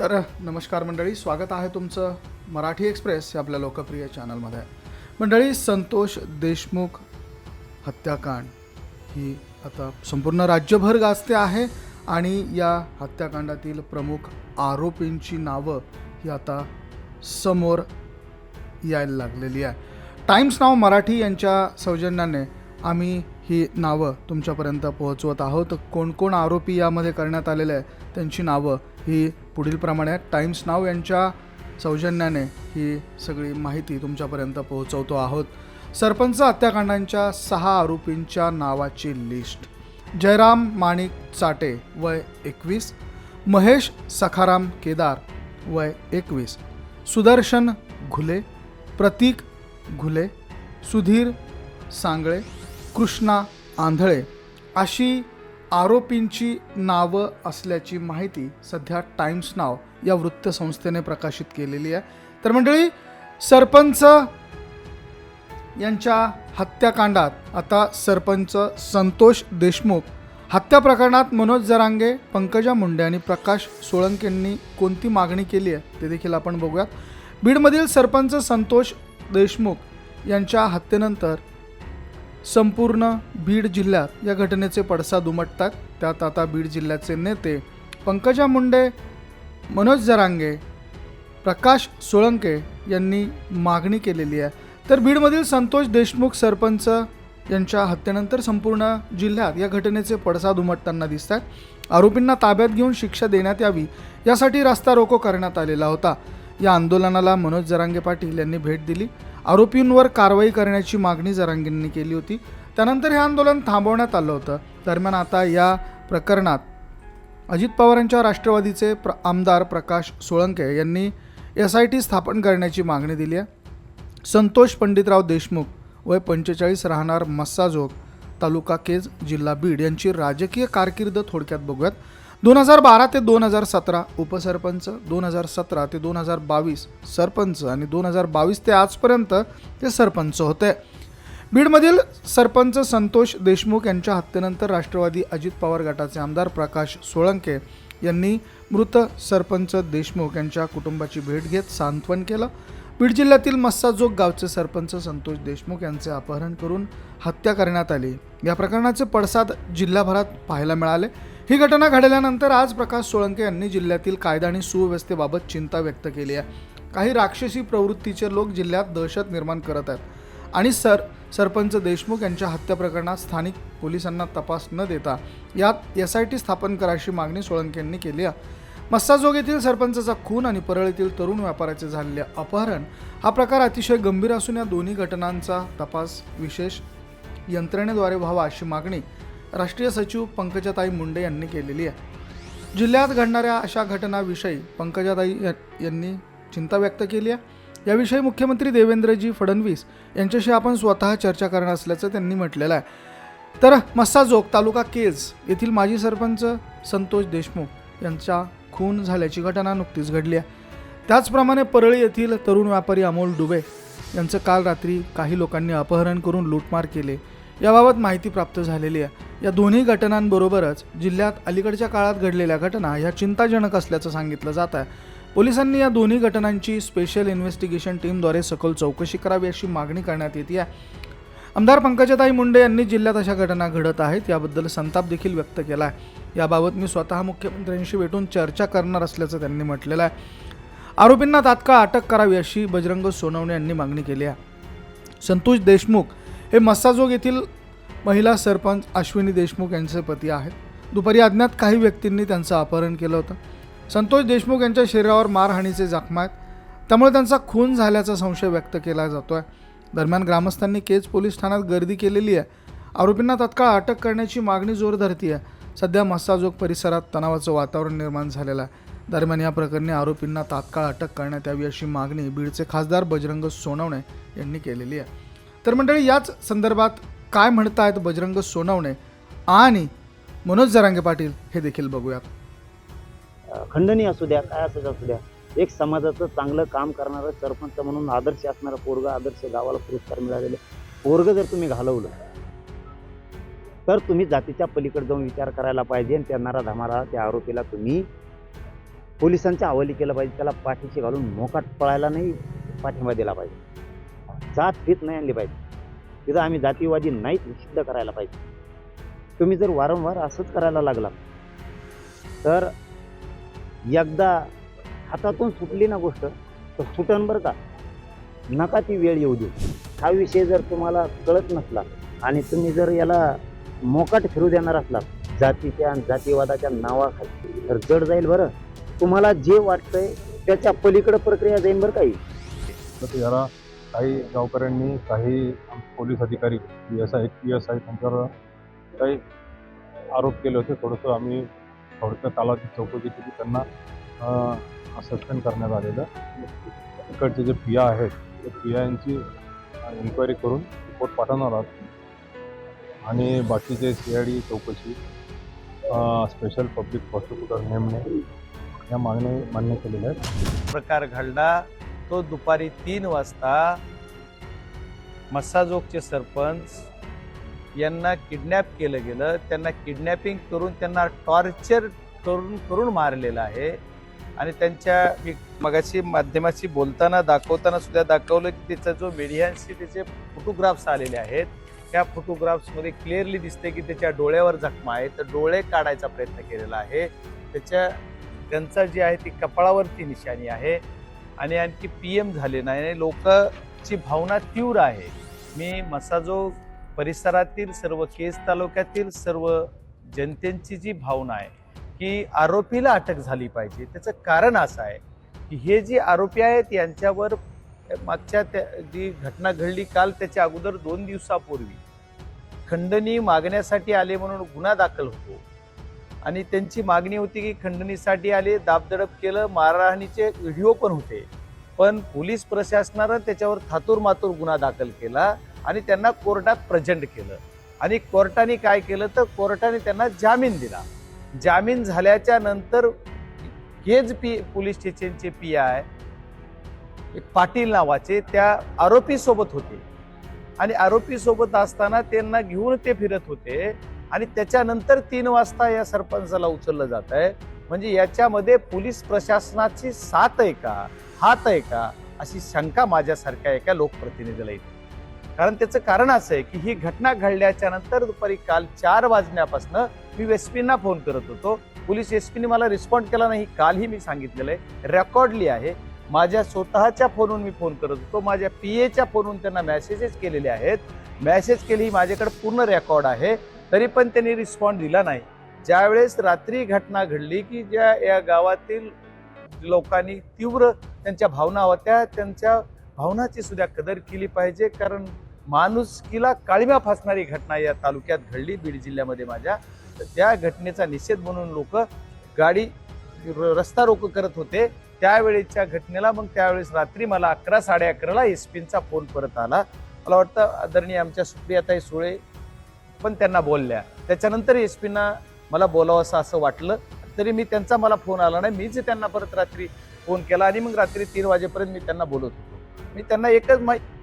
तर नमस्कार मंडळी स्वागत आहे तुमचं मराठी एक्सप्रेस या आपल्या लोकप्रिय चॅनलमध्ये. मंडळी संतोष देशमुख हत्याकांड. ही आता संपूर्ण राज्यभर गाजते आहे आणि या हत्याकांडातील प्रमुख आरोपींची नावं ही आता समोर यायला लागलेली आहे. टाइम्स नाव मराठी यांच्या सौजन्याने आम्ही ही नावं तुमच्यापर्यंत पोहोचवत आहोत. कोण कोण आरोपी यामध्ये करण्यात आलेले आहे त्यांची नावं ही पुढीलप्रमाणे आहेत टाइम्स नाव यांच्या सौजन्याने ही सगळी माहिती तुमच्यापर्यंत पोहोचवतो आहोत. सरपंच हत्याकांडांच्या सहा आरोपींच्या नावाची लिस्ट. जयराम माणिक चाटे वय एकवीस महेश सखाराम केदार वय एकवीस सुदर्शन घुले प्रतीक घुले सुधीर सांगळे कृष्णा आंधळे अशी आरोपींची नावं असल्याची माहिती सध्या टाइम्स नाव या वृत्तसंस्थेने प्रकाशित केलेली आहे. तर मंडळी सरपंच यांच्या हत्याकांडात आता सरपंच संतोष देशमुख हत्या प्रकरणात मनोज जरांगे पंकजा मुंडे आणि प्रकाश सोळंकेंनी कोणती मागणी केली आहे ते देखील आपण बघूयात. बीडमधील सरपंच संतोष देशमुख यांच्या हत्येनंतर संपूर्ण बीड जिल्ह्यात या घटनेचे पडसाद उमटतात त्यात आता बीड जिल्ह्याचे नेते पंकजा मुंडे मनोज जरांगे प्रकाश सोळंके यांनी मागणी केलेली आहे. तर बीडमधील संतोष देशमुख सरपंच यांच्या हत्येनंतर संपूर्ण जिल्ह्यात या घटनेचे पडसाद उमटताना दिसत आहेत आरोपींना ताब्यात घेऊन शिक्षा देण्यात यावी यासाठी रस्ता रोको करण्यात आलेला होता. या आंदोलनाला मनोज जरांगे पाटील यांनी भेट दिली. आरोपींवर कारवाई करण्याची मागणी जरांगेंनी केली होती. त्यानंतर हे आंदोलन थांबवण्यात आलं होतं. दरम्यान आता या प्रकरणात अजित पवारांच्या राष्ट्रवादीचे प्र आमदार प्रकाश सोळंके यांनी एस आय टी स्थापन करण्याची मागणी दिली आहे. संतोष पंडितराव देशमुख वय पंचेचाळीस राहणार मस्साजोग तालुका केज जिल्हा बीड यांची राजकीय कारकीर्द थोडक्यात बघूयात. दोन हजार बारा ते दोन हजार सतरा उपसरपंच दोन हजार सतरा ते दोन हजार बावीस सरपंच आणि दोन हजार बावीस ते आजपर्यंत ते सरपंच होते. बीडमधील सरपंच संतोष देशमुख यांच्या हत्येनंतर राष्ट्रवादी अजित पवार गटाचे आमदार प्रकाश सोळंके यांनी मृत सरपंच देशमुख यांच्या कुटुंबाची भेट घेत सांत्वन केलं. बीड जिल्ह्यातील मस्साजोग गावचे सरपंच संतोष देशमुख यांचे अपहरण करून हत्या करण्यात आली. या प्रकरणाचे पडसाद जिल्हाभरात पाहायला मिळाले. ही घटना घडल्यानंतर आज प्रकाश सोळंके यांनी जिल्ह्यातील कायदा आणि सुव्यवस्थेबाबत चिंता व्यक्त केली आहे. काही राक्षसी प्रवृत्तीचे लोक जिल्ह्यात दहशत निर्माण करत आहेत. आणि सर सरपंच देशमुख यांच्या हत्या प्रकरणात स्थानिक पोलिसांना तपास न देता यात एस आय टी स्थापन करायची मागणी सोळंके यांनी केली आहे. मस्साजोग येथील सरपंचाचा खून आणि परळीतील तरुण व्यापाराचे झालेले अपहरण हा प्रकार अतिशय गंभीर असून या दोन्ही घटनांचा तपास विशेष यंत्रणेद्वारे व्हावा अशी मागणी राष्ट्रीय सचिव पंकजाताई मुंडे यांनी केलेली आहे. जिल्ह्यात घडणाऱ्या अशा घटनाविषयी पंकजाताई या- यांनी चिंता व्यक्त केली आहे. याविषयी मुख्यमंत्री देवेंद्रजी फडणवीस यांच्याशी आपण स्वतः चर्चा करणार असल्याचं त्यांनी म्हटलेलं आहे. तर मस्साजोग तालुका केज येथील माजी सरपंच संतोष देशमुख यांचा खून झाल्याची घटना नुकतीच घडली आहे. त्याचप्रमाणे परळी येथील तरुण व्यापारी अमोल डुबे यांचं काल रात्री काही लोकांनी अपहरण करून लूटमार केले. याबाबत माहिती प्राप्त झालेली आहे. या दोन्ही घटनांबरोबरच जिल्ह्यात अलीकडच्या काळात घडलेल्या घटना ह्या चिंताजनक असल्याचं सांगितलं जात आहे. पोलिसांनी या दोन्ही घटनांची स्पेशल इन्व्हेस्टिगेशन टीमद्वारे सखोल चौकशी करावी अशी मागणी करण्यात येते आहे. आमदार पंकजाताई मुंडे यांनी जिल्ह्यात अशा घटना घडत आहेत याबद्दल संताप देखील व्यक्त केला आहे. याबाबत मी स्वतः मुख्यमंत्र्यांशी भेटून चर्चा करणार असल्याचं त्यांनी म्हटलेलं आहे. आरोपींना तात्काळ अटक करावी अशी बजरंग सोनवणे यांनी मागणी केली आहे. संतोष देशमुख हे मस्साजोग येथील महिला सरपंच अश्विनी देशमुख यांचे पती आहेत. दुपारी अज्ञात काही व्यक्तींनी त्यांचं अपहरण केलं होतं. संतोष देशमुख यांच्या शरीरावर मारहाणीचे जखमा आहेत. त्यामुळे त्यांचा खून झाल्याचा संशय व्यक्त केला जातो आहे दरम्यान ग्रामस्थांनी केज पोलीस ठाण्यात गर्दी केलेली आहे. आरोपींना तत्काळ अटक करण्याची मागणी जोर धरती आहे सध्या मस्साजोग परिसरात तणावाचं वातावरण निर्माण झालेलं आहे. दरम्यान या प्रकरणी आरोपींना तात्काळ अटक करण्यात यावी अशी मागणी बीडचे खासदार बजरंग सोनवणे यांनी केलेली आहे. तर मंडळी याच संदर्भात काय म्हणतायत बजरंग सोनवणे आणि मनोज जरांगे पाटील हे देखील बघूयात. खंडणी असू द्या काय असं असू द्या एक समाजाचं चांगलं काम करणारं सरपंच म्हणून आदर्श असणारा पोरग आदर्श गावाला पुरस्कार मिळालेले. पोरग जर तुम्ही घालवलं तर तुम्ही जातीच्या पलीकडे जाऊन विचार करायला पाहिजे आणि त्या नारा धमारा त्या आरोपीला तुम्ही पोलिसांच्या हवाली केलं पाहिजे त्याला पाठीशी घालून मोकाट पळायला नाही पाठिंबा दिला पाहिजे. जात फीत नाही आणली पाहिजे. तिथं आम्ही जातीवादी नाहीत सिद्ध करायला पाहिजे. तुम्ही जर वारंवार असंच करायला लागला तर एकदा हातातून सुटली ना गोष्ट तर सुटन बरं का. नका ती वेळ येऊ देऊ. हा विषय जर तुम्हाला कळत नसला आणि तुम्ही जर याला मोकाट फिरू देणार असला जातीच्या आणि जातीवादाच्या नावाखाली तर जड जाईल बरं. तुम्हाला जे वाटतंय त्याच्या पलीकडे प्रक्रिया जाईल बरं काही तर याला काही गावकऱ्यांनी काही पोलीस अधिकारी P S I P S I त्यांच्यावर काही आरोप केले होते. थोडंसं आम्ही थोडक्या कालावधी चौकशी केली. त्यांना सस्पेंड करण्यात आलेलं. इकडचे जे पिया आहेत ते पियांची इन्क्वायरी करून रिपोर्ट पाठवणार आहोत. आणि बाकीचे सी आय डी चौकशी स्पेशल पब्लिक प्रॉसिक्युटर नेमणे या मागणी मान्य केलेल्या आहेत. प्रकार घडला. तो दुपारी तीन वाजता मस्साजोगचे सरपंच यांना किडनॅप केलं गेलं. त्यांना किडनॅपिंग करून त्यांना टॉर्चर करून करून मारलेलं आहे. आणि त्यांच्या मी मगाशी माध्यमाशी बोलताना दाखवताना सुद्धा दाखवलं की त्याचा जो मीडियांशी त्याचे फोटोग्राफ्स आलेले आहेत त्या फोटोग्राफ्समध्ये क्लिअरली दिसते की त्याच्या डोळ्यावर जखमा आहे. तर डोळे काढायचा प्रयत्न केलेला आहे. त्याच्या त्यांचा जी आहे ती कपाळावरती निशाणी आहे. आणि आणखी पी एम झाले नाही. आणि लोकांची भावना तीव्र आहे. मी मसाजो परिसरातील सर्व केस तालुक्यातील सर्व जनतेची जी भावना आहे की आरोपीला अटक झाली पाहिजे. त्याचं कारण असं आहे की हे जे आरोपी आहेत यांच्यावर मागच्या त्या जी घटना घडली काल त्याच्या अगोदर दोन दिवसापूर्वी खंडणी मागण्यासाठी आले म्हणून गुन्हा दाखल होतो. आणि त्यांची मागणी होती की खंडणीसाठी आले दाबदडप केलं मारहाणीचे व्हिडिओ पण होते. पण पोलीस प्रशासनानं त्याच्यावर थातूर मातूर गुन्हा दाखल केला आणि त्यांना कोर्टात प्रेझेंट केलं. आणि कोर्टाने काय केलं तर कोर्टाने त्यांना जामीन दिला. जामीन झाल्याच्यानंतर हेच पी पोलीस स्टेशनचे पी आय पाटील नावाचे त्या आरोपीसोबत होते. आणि आरोपीसोबत असताना त्यांना घेऊन ते फिरत होते. आणि त्याच्यानंतर तीन वाजता या सरपंचाला उचललं जात आहे. म्हणजे याच्यामध्ये पोलीस प्रशासनाची साथ आहे का हात आहे का अशी शंका माझ्यासारख्या एका लोकप्रतिनिधीला येते. कारण त्याचं कारण असं आहे की ही घटना घडल्याच्या नंतर दुपारी काल चार वाजण्यापासून मी एसपींना फोन करत होतो. पोलीस एसपीने मला रिस्पॉन्ड केला नाही कालही मी सांगितलेलं आहे. रेकॉर्डली आहे माझ्या स्वतःच्या फोनवरून मी फोन करत होतो. माझ्या पी एच्या फोनवरून त्यांना मेसेजेस केलेले आहेत. मेसेज केली ही माझ्याकडे पूर्ण रेकॉर्ड आहे. तरी पण त्यांनी रिस्पॉन्ड दिला नाही. ज्यावेळेस रात्री घटना घडली की ज्या या गावातील लोकांनी तीव्र त्यांच्या भावना होत्या त्यांच्या भावनाची सुद्धा कदर केली पाहिजे. कारण माणुसकीला काळीमा फासणारी घटना या तालुक्यात घडली बीड जिल्ह्यामध्ये माझ्या. तर त्या घटनेचा निषेध म्हणून लोक गाडी रस्ता रोको करत होते. त्यावेळेच्या घटनेला मग त्यावेळेस रात्री मला अकरा साडे अकराला एस पींचा फोन परत आला. मला वाटतं आदरणीय आमच्या सुप्रियाताई सुळे पण त्यांना बोलल्या. त्याच्यानंतर एस पीना मला बोलावंसं असं वाटलं. तरी मी त्यांचा मला फोन आला नाही. मीच त्यांना परत रात्री फोन केला आणि मग रात्री तीन वाजेपर्यंत मी त्यांना बोलत होतो. मी त्यांना एकच माहिती